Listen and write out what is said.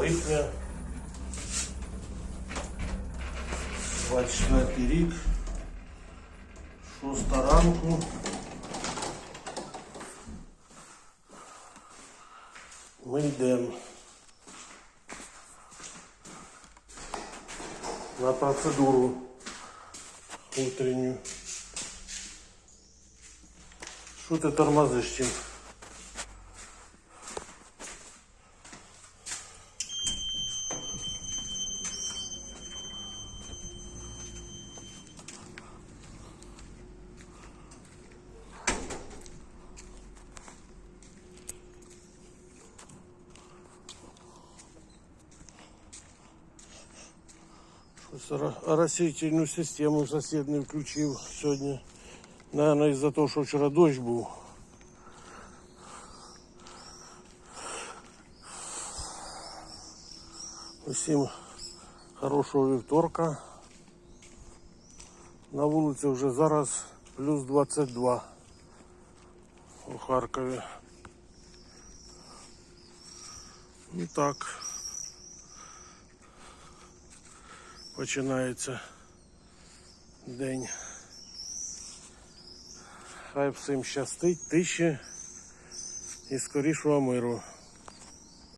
вересня. 24 рік. Шоста ранку. Ми йдемо на процедуру утренню. Що ти тормозиш чим? Щось ора- Оросительну систему сосед не включив сьогодні. Наверное, із-за того, що вчора дощ був. Усім хорошого вівторка. На вулиці вже зараз плюс 22 у Харкові. Ну так. Починається день. Хай всім щастить, тиші і скорішого миру.